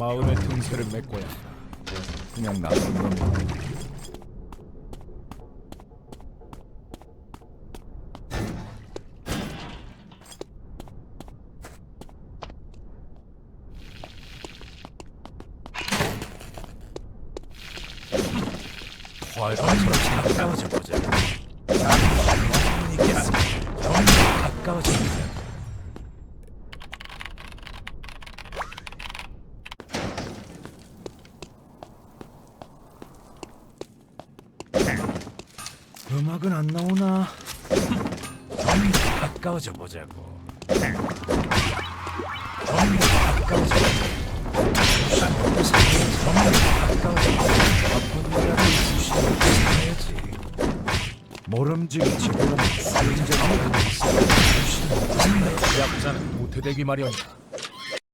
마을의 등세를 메꿔야 한다. 그냥 나쁜 놈이 활발처럼 가까워져 보자. 가까워져 보자. 음악은 안 나오나? 좀 가까워져 보자고. 좀 가까워져. 좀 가까워져. 바쁜이라도 있으시면 해야지. 모름지기 지구는 하고 있어. 야구자는 도태되기 마련이다.